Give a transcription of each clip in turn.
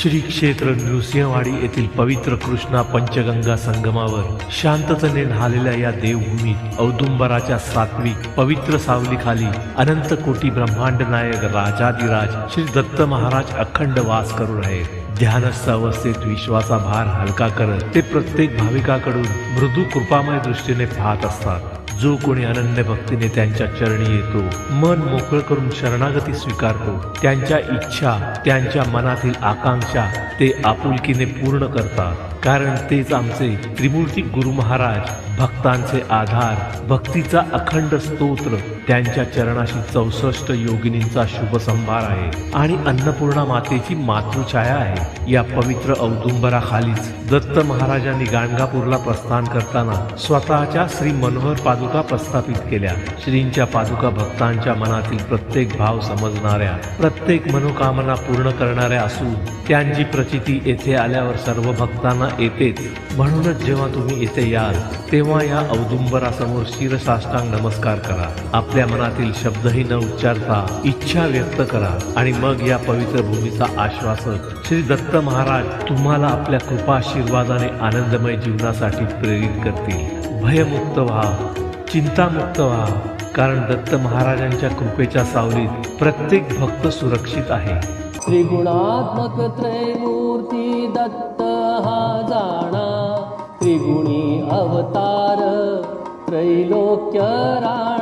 श्री क्षेत्र नृसिंहवाडी येथील पवित्र कृष्णा पंचगंगा संगमावर शांततेने न्हालेल्या या देवभूमीत औदुंबराच्या सात्विक पवित्र सावलीखाली अनंत कोटी ब्रह्मांड नायक राजाधिराज श्री दत्त महाराज अखंड वास करून आहेत ध्यानस्थ अवस्थेत विश्वाचा भार हलका करत ते प्रत्येक भाविकाकडून मृदू कृपामय दृष्टीने पाहत असतात. जो कोणी अनन्य भक्तीने त्यांच्या चरणी येतो मन मोकळं करून शरणागती स्वीकारतो त्यांच्या इच्छा त्यांच्या मनातील आकांक्षा ते आपुलकीने पूर्ण करतात. कारण तेच आमचे त्रिमूर्ती गुरु महाराज भक्तांचे आधार भक्तीचा अखंड स्तोत्र त्यांच्या चरणाशी चौसष्ट योगिनींचा शुभ संभार आहे. आणि अन्नपूर्णा मातेची मातृछाया आहे. या पवित्र औदुंबराखालीच दत्त महाराजांनी गाणगापूरला प्रस्थान करताना स्वतःच्या श्री मनोहर पादुका प्रस्थापित केल्या. श्रींच्या पादुका भक्तांच्या मनातील प्रत्येक भाव समजणाऱ्या प्रत्येक मनोकामना पूर्ण करणाऱ्या असून त्यांची प्रचिती येथे आल्यावर सर्व भक्तांना येतेच. म्हणूनच जेव्हा तुम्ही येथे याल तेव्हा या औदुंबरासमोर शिरसाष्टांग नमस्कार करा. आपल्या मनातील शब्दही न उच्चारता इच्छा व्यक्त करा आणि मग या पवित्र भूमीचा आश्वासक श्री दत्त महाराज तुम्हाला आपल्या कृपा आशीर्वादाने आनंदमय जीवनासाठी प्रेरित करतील. भयमुक्त व्हा चिंतामुक्त व्हा कारण दत्त महाराजांच्या कृपेच्या सावलीत प्रत्येक भक्त सुरक्षित आहे. त्रिगुणात्मक त्रैमूर्ती दत्त हा जाणा. त्रिगुणी अवतार त्रैलोक्य राणा.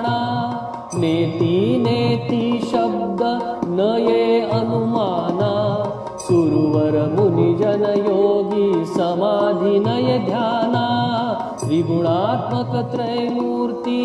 नेति नेति शब्द न ये अनुमाना सुरवरमुनिजनयोगी समाधिनय ध्याना। त्रिगुणात्मकत्रयमूर्ति